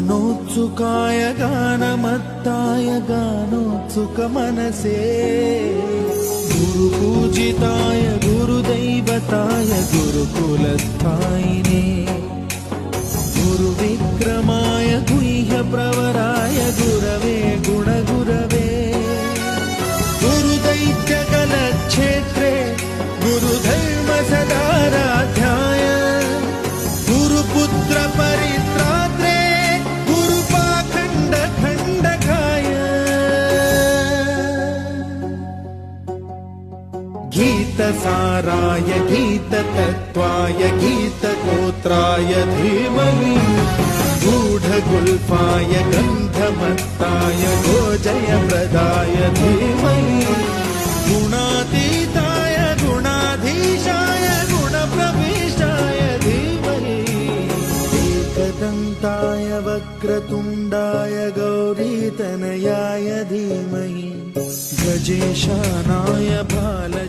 నోత్సుకాయ గానమత్తాయ గానోత్సుక మనసే. గురు పూజితాయ గురుదైవతాయ గురుకులస్థాయినే గురు విక్రమాయ గుహ్య ప్రవ गीतसाराय गीततत्त्वाय गीतगोत्राय धीमहि। गूढगुल्फाय गन्धमत्ताय गोजयप्रदाय धीमहि। गुणातीताय गुणाधीशाय गुणप्रविष्टाय धीमहि। एकदन्ताय वक्रतुण्डाय गौरीतनयाय धीमहि। गजेशानाय बालचन्द्र